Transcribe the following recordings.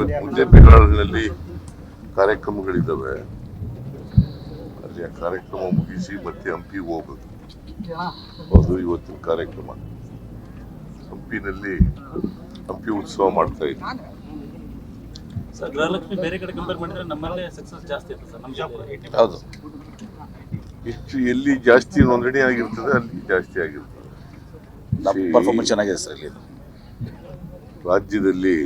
ಮುಂದೆ ಬೆಂಗಳೂರಿನಲ್ಲಿ ಕಾರ್ಯಕ್ರಮಗಳಿದ್ದಾವೆ. ಅಲ್ಲಿ ಆ ಕಾರ್ಯಕ್ರಮ ಮುಗಿಸಿ ಮತ್ತೆ ಹಂಪಿಗೆ ಹೋಗ್ಬೇಕು. ಅದು ಇವತ್ತಿನ ಕಾರ್ಯಕ್ರಮ. ಹಂಪಿನಲ್ಲಿ ಹಂಪಿ ಉತ್ಸವ ಮಾಡ್ತಾ ಇದ್ವಿ. ಸರ್ ಗೃಹಲಕ್ಷ್ಮಿ ಬೇರೆ ಕಡೆ ಕಂಪೇರ್ ಮಾಡಿದ್ರೆ ನಮ್ಮಲ್ಲೇ ಸಕ್ಸಸ್ ಜಾಸ್ತಿ ಇರ್ತದೆ ಸರ್ ನಮ್ಮ ಜಿಲ್ಲೆಯಲ್ಲಿ. ಹೌದು. ಎಷ್ಟು ಎಲ್ಲಿ ಜಾಸ್ತಿ ನೋಂದಣಿ ಆಗಿರ್ತದೆ ಅಲ್ಲಿ ಜಾಸ್ತಿ ಆಗಿರ್ತದೆ. ಪರ್ಫಾರ್ಮೆನ್ಸ್ ಚೆನ್ನಾಗಿದೆ ಸರ್ ಇಲ್ಲಿ. ರಾಜ್ಯದಲ್ಲಿ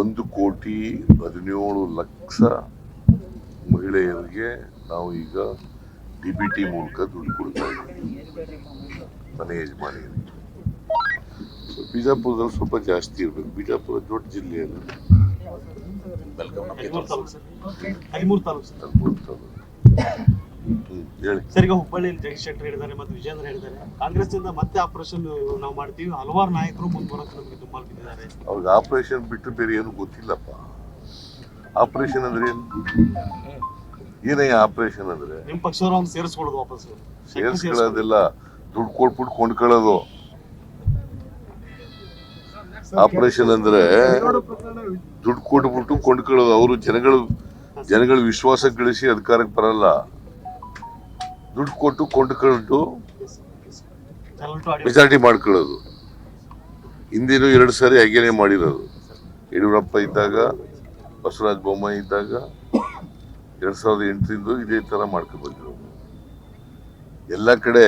ಒಂದು ಕೋಟಿ ಹದಿನೇಳು ಲಕ್ಷ ಮಹಿಳೆಯರಿಗೆ ನಾವು ಈಗ ಡಿ ಬಿ ಟಿ ಮೂಲಕ ದುಡ್ಡು ಕೊಡ್ತಾ ಇದ್ದೀವಿ. ಮನೆ ಯಜಮಾನಿಯರಿಗೆ. ಸೊ ಬಿಜಾಪುರದಲ್ಲಿ ಸ್ವಲ್ಪ ಜಾಸ್ತಿ ಇರಬೇಕು. ಬಿಜಾಪುರ ದೊಡ್ಡ ಜಿಲ್ಲೆ ಹದಿಮೂರು ತಾಲೂಕು. ಹೇಳಿ ಸರ್ ಈಗ ಹುಬ್ಬಳ್ಳಿಯಲ್ಲಿ ಜಗದೀಶ್ ಶೆಟ್ಟರ್ ಹೇಳಿದ್ದಾರೆ ಮತ್ತು ವಿಜೇಂದ್ರ ಹೇಳಿದ್ದಾರೆ. ಕಾಂಗ್ರೆಸ್ ಇಂದ ಮತ್ತೆ ಆಪರೇಷನ್ ನಾವು ಮಾಡ್ತೀವಿ. ಹಲವಾರು ನಾಯಕರು ಮುಂದೆ ಬರೋಕೆ ನಮಗೆ ತುಂಬಾ ಬಿದ್ದಿದ್ದಾರೆ ಅವ್ರಿಗೆ ಆಪರೇಷನ್ ಬಿಟ್ಟು ಬೇರೆ ಏನು ಗೊತ್ತಿಲ್ಲಪ್ಪ. ಆಪರೇಷನ್ ಅಂದ್ರೆ ಏನು? ಏನೇ ಆಪರೇಷನ್ ಅಂದ್ರೆ? ನಿಮ್ಮ ಪಕ್ಷದವ್ರು ಅವ್ನು ಸೇರಿಸ್ಕೊಳ್ಳೋದು ವಾಪಸ್. ಸೇರಿಸ್ಕೊಳ್ಳೋದಿಲ್ಲ. ದುಡ್ಡು ಕೊಟ್ಬಿಟ್ಟು ಕೊಂಡ್ಕೊಳ್ಳೋದು. ಆಪರೇಷನ್ ಅಂದ್ರೆ ದುಡ್ಡು ಕೊಟ್ಬಿಟ್ಟು ಕೊಂಡ್ಕೊಳ್ಳೋದು. ಅವರು ಜನಗಳು ಜನಗಳ ವಿಶ್ವಾಸ ಗಳಿಸಿ ಅಧಿಕಾರಕ್ಕೆ ಬರಲ್ಲ. ದುಡ್ಡು ಕೊಟ್ಟು ಕೊಂಡ್ಕೊಂಡು ಮೆಜಾರಿಟಿ ಮಾಡ್ಕೊಳ್ಳೋದು. ಹಿಂದಿನೂ ಎರಡು ಸಾರಿ ಹಾಗೇನೆ ಮಾಡಿರೋದು. ಯಡಿಯೂರಪ್ಪ ಇದ್ದಾಗ ಬಸವರಾಜ ಬೊಮ್ಮಾಯಿ ಇದ್ದಾಗ ಎರಡ್ ಸಾವಿರದ ಎಂಟರಿಂದ ಇದೇ ತರ ಮಾಡ್ಕೊಂಡು ಬಂದಿರೋದು. ಎಲ್ಲ ಕಡೆ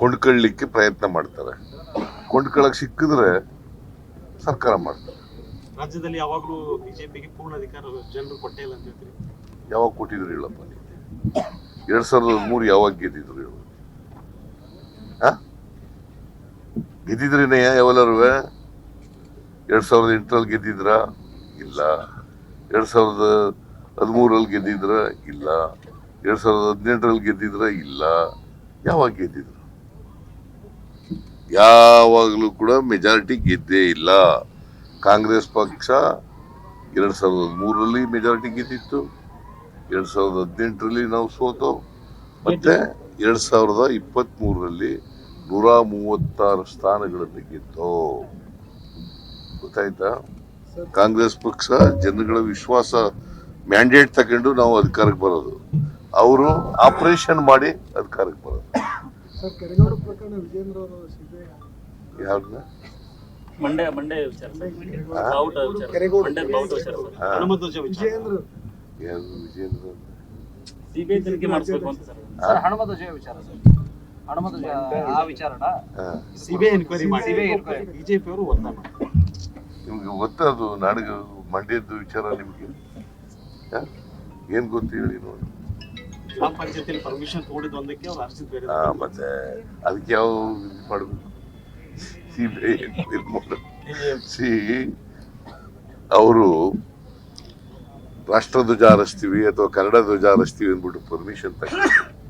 ಕೊಂಡ್ಕೊಳ್ಳಿಕ್ಕೆ ಪ್ರಯತ್ನ ಮಾಡ್ತಾರೆ. ಕೊಂಡ್ಕೊಳ್ಳಕ್ ಸಿಕ್ಕಿದ್ರೆ ಸರ್ಕಾರ ಮಾಡ್ತಾರೆ. ರಾಜ್ಯದಲ್ಲಿ ಯಾವಾಗಲೂ ಬಿಜೆಪಿಗೆ ಪೂರ್ಣ ಅಧಿಕಾರ ಜನರು ಕೊಟ್ಟೇ ಇಲ್ಲ ಅಂತ ಹೇಳ್ತೀರಿ? ಯಾವಾಗ ಕೊಟ್ಟಿದ್ರು ಹೇಳಪ್ಪ ನೀವು? ಎರಡ್ ಸಾವಿರದ ಹದಿಮೂರು ಯಾವಾಗ ಗೆದ್ದಿದ್ರು ಇವರು? ಗೆದ್ದಿದ್ರೇನೆ ಯಾವಲ್ಲರೂ ಎರಡ್ ಸಾವಿರದ ಎಂಟರಲ್ಲಿ ಗೆದ್ದಿದ್ರ? ಇಲ್ಲ. ಎರಡ್ ಸಾವಿರದ ಹದಿಮೂರಲ್ಲಿ ಗೆದ್ದಿದ್ರ? ಇಲ್ಲ. ಎರಡ್ ಸಾವಿರದ ಹದಿನೆಂಟರಲ್ಲಿ ಗೆದ್ದಿದ್ರ? ಇಲ್ಲ. ಯಾವಾಗ ಗೆದ್ದಿದ್ರು? ಯಾವಾಗಲೂ ಕೂಡ ಮೆಜಾರಿಟಿ ಗೆದ್ದೇ ಇಲ್ಲ. ಕಾಂಗ್ರೆಸ್ ಪಕ್ಷ ಎರಡ್ ಸಾವಿರದ ಹದಿಮೂರರಲ್ಲಿ ಮೆಜಾರಿಟಿ ಗೆದ್ದಿತ್ತು. ಎರಡ್ ಸಾವಿರದ ಹದಿನೆಂಟರಲ್ಲಿ ನಾವು ಸೋತು. ಮತ್ತೆ ಎರಡ್ ಸಾವಿರದ ಇಪ್ಪತ್ತ್ಮೂರರಲ್ಲಿ ನೂರ ಮೂವತ್ತಾರು ಸ್ಥಾನಗಳನ್ನು ಗೆದ್ದು. ಗೊತ್ತಾಯ್ತಾ? ಕಾಂಗ್ರೆಸ್ ಪಕ್ಷ ಜನಗಳ ವಿಶ್ವಾಸ ಮ್ಯಾಂಡೇಟ್ ತಗೊಂಡು ನಾವು ಅಧಿಕಾರಕ್ಕೆ ಬರೋದು. ಅವರು ಆಪರೇಷನ್ ಮಾಡಿ ಅಧಿಕಾರಕ್ಕೆ ಬರೋದು. ಸರ್ ಕೆರೆಗೋಡು ಪ್ರಕರಣ ವಿಜೇಂದ್ರ ಅವರು ಸಿಬಿಐ ಯಾರನ್ನ ಮಂಡ್ಯ ಮಂಡ್ಯ ವಿಚಾರ ಸರ್ ಸರ್ ವಿಜೇಂದ್ರ ಅಂತ? ಸಿಬಿಐ ತನಿಖೆ ಮಾಡಿಸ್ಬೇಕು ಅಂತ ಸರ್ ಹಾ? ಜಯ ವಿಚಾರ ಸರ್ ಹನುಮಧ್ವಜ ಆ ವಿಚಾರನ. ಸಿಬಿಐ ಎನ್ಕ್ವೈರಿ ಮಾಡಿ. ಬಿಜೆಪಿ ಅವರು ಮಾಡ್ತಾರೆ ನಿಮ್ಗೆ ಗೊತ್ತದು ನಾಡಿಗೆ ಮಂಡ್ಯದ್ದು ವಿಚಾರ ನಿಮ್ಗೆ? ಏನ್ ಗೊತ್ತು ಹೇಳಿ ನೋಡಿ ಗ್ರಾಮ ಪಂಚಾಯತಿಯಲ್ಲಿ ಪರ್ಮಿಷನ್ ತಗೊಂಡಿದ್ದು ಒಂದಕ್ಕೆ ಅವ್ರು ಅರ್ಜಿದ್ ಬೇರೆ ಹಾ ಮತ್ತೆ ಅದಕ್ಕೆ ಯಾವ ಇದು ಮಾಡ್ಬೇಕು ಸಿಬಿಐ ಸಿ ಅವರು ರಾಷ್ಟ್ರಧ್ವಜ ಹಾರಿಸ್ತೀವಿ ಅಥವಾ ಕನ್ನಡ ಧ್ವಜ ಹಾರಿಸ್ತೀವಿ ಅಂದ್ಬಿಟ್ಟು ಪರ್ಮಿಷನ್ ತಗೊಂಡು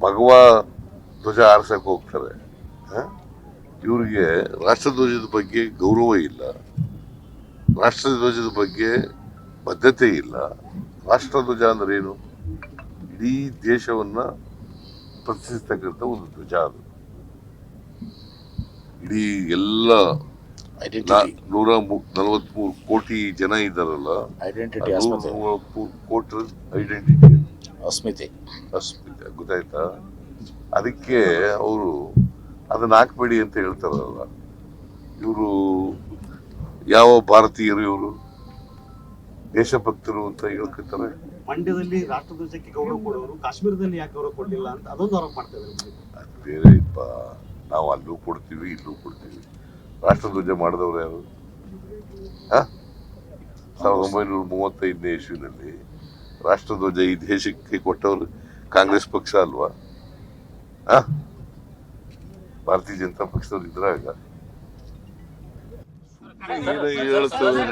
ಭಗವ ಧ್ವಜ ಹಾರಿಸಕ್ಕೆ ಹೋಗ್ತಾರೆ? ರಾಷ್ಟ್ರ ರಾಷ್ಟ್ರಧ್ವಜದ ಬಗ್ಗೆ ಗೌರವ ಇಲ್ಲ. ರಾಷ್ಟ್ರಧ್ವಜದ ಬಗ್ಗೆ ಬದ್ಧತೆ ಇಲ್ಲ. ರಾಷ್ಟ್ರಧ್ವಜ ಅಂದ್ರೆ ಏನು? ಇಡೀ ದೇಶವನ್ನ ಪ್ರತಿಸ್ತಕ್ಕಂಥ ಒಂದು ಧ್ವಜ ಅದು. ಇಡೀ ಎಲ್ಲ ಐಡೆಂಟಿಟಿ ನೂರ ನಲವತ್ಮೂರು ಕೋಟಿ ಜನ ಇದ್ದಾರಲ್ಲ ಐಡೆಂಟಿಟಿ ಕೋಟಿ ಐಡೆಂಟಿಟಿ ಅಸ್ಮಿತೆ. ಅಸ್ಮಿತೆ ಗೊತ್ತಾಯ್ತಾ? ಅದಕ್ಕೆ ಅವರು ಅದನ್ನ ಹಾಕ್ಬೇಡಿ ಅಂತ ಹೇಳ್ತಾರಲ್ಲ. ಇವರು ಯಾವ ಭಾರತೀಯರು ಇವರು? ದೇಶಭಕ್ತರು ಅಂತ ಹೇಳ್ಕೊತಾರೆ. ಮಂಡ್ಯದಲ್ಲಿ ರಾಷ್ಟ್ರಧ್ವಜಕ್ಕೆ ಗೌರವ ಕೊಡೋರು ಕಾಶ್ಮೀರದಲ್ಲಿ ಯಾಕೆ ಗೌರವ ಕೊಡಲಿಲ್ಲ ಅಂತ ಅದೊಂದು ಆರೋಪ ಮಾಡ್ತಾ ಇದ್ದಾರೆ. ಬೇರೆ ಇಪ್ಪ ನಾವು ಅಲ್ಲೂ ಕೊಡ್ತೀವಿ ಇಲ್ಲೂ ಕೊಡ್ತೀವಿ. ರಾಷ್ಟ್ರಧ್ವಜ ಮಾಡಿದವರು ಯಾರು? ಸಾವಿರದ ಒಂಬೈನೂರ ಮೂವತ್ತೈದನೇ ಇಸ್ವಿನಲ್ಲಿ ರಾಷ್ಟ್ರಧ್ವಜ ಈ ದೇಶಕ್ಕೆ ಕೊಟ್ಟವರು ಕಾಂಗ್ರೆಸ್ ಪಕ್ಷ ಅಲ್ವಾ? ಭಾರತೀಯ ಜನತಾ ಪಕ್ಷದವ್ರು ಇದ್ರಾಗ ಏನೋ ಹೇಳ್ತದೆ